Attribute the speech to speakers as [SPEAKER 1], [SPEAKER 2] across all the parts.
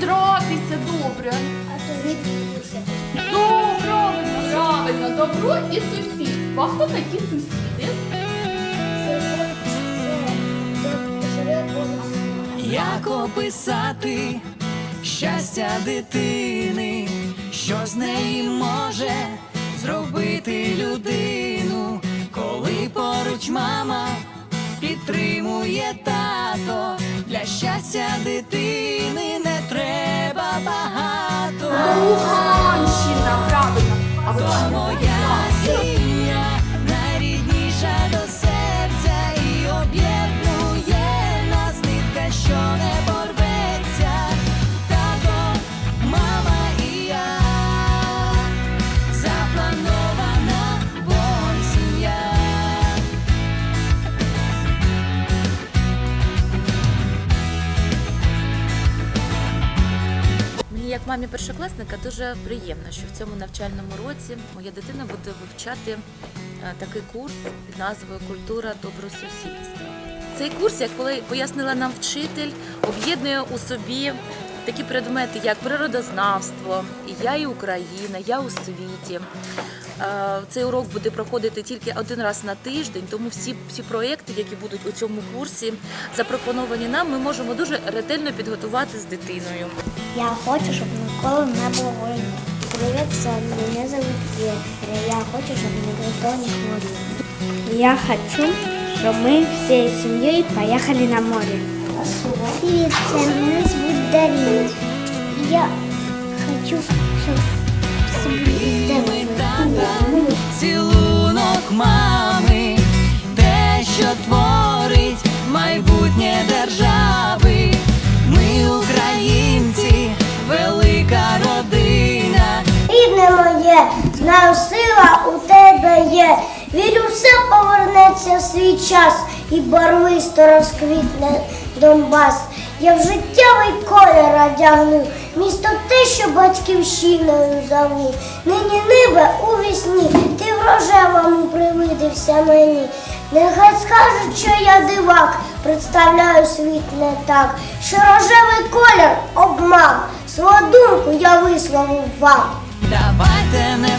[SPEAKER 1] дратися, добре.
[SPEAKER 2] А то відбудеться.
[SPEAKER 1] Добре, правильно, правильно, добро і сусідство. А хто такі сусіди?
[SPEAKER 3] Як описати щастя дитини, що з неї може зробити людину, коли поруч мама підтримує тато, для щастя дитини.
[SPEAKER 1] Луганщина, правильно. А
[SPEAKER 4] мамі першокласника, дуже приємно, що в цьому навчальному році моя дитина буде вивчати е, такий курс під назвою Культура добросусідства. Цей курс, як коли пояснила нам вчитель, об'єднує у собі такі предмети, як природознавство, я і Україна, я у світі. Е, Цей урок буде проходити тільки один раз на тиждень, тому всі, всі проекти, які будуть у цьому курсі, запропоновані нам, ми можемо дуже ретельно підготувати з дитиною.
[SPEAKER 2] Я хочу, щоб ніколи не було війни. Привіт, сон, мене зовут Ефра. Я хочу, щоб ніхто не хворів. Я хочу, щоб ми всією сім'єю поїхали на море. Привіт, Саня, мене звуть Дарина. Я хочу, щоб
[SPEAKER 3] Ми тата,
[SPEAKER 2] знаю, сила у тебе є. Вірю, все повернеться в свій час і барвисто розквітне Донбас. Я в життєвий колір одягну, місто те, що батьківщиною зову. Нині небе у вісні, ти в рожевому привидився мені. Нехай скажуть, що я дивак, представляю світ не так, що рожевий колір обман, свою думку я висловив вам.
[SPEAKER 3] Давайте не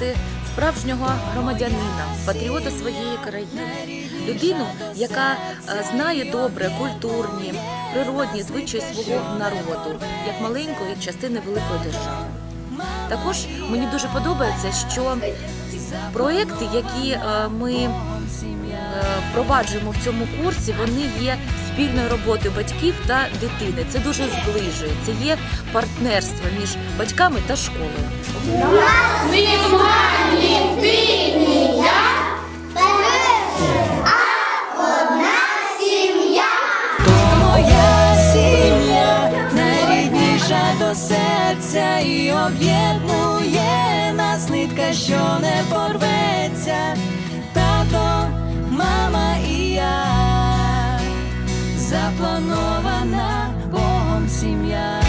[SPEAKER 4] виховати справжнього громадянина, патріота своєї країни, людину, яка е, знає добре культурні, природні звичаї свого народу, як маленької частини великої держави. Також мені дуже подобається, що проекти, які е, ми впроваджуємо в цьому курсі, вони є спільною роботою батьків та дитини. Це дуже зближує. Це є партнерство між батьками та школою.
[SPEAKER 1] Серця і об'єднує нас нитка, що не порветься, тато мама і я запланована Богом сім'я.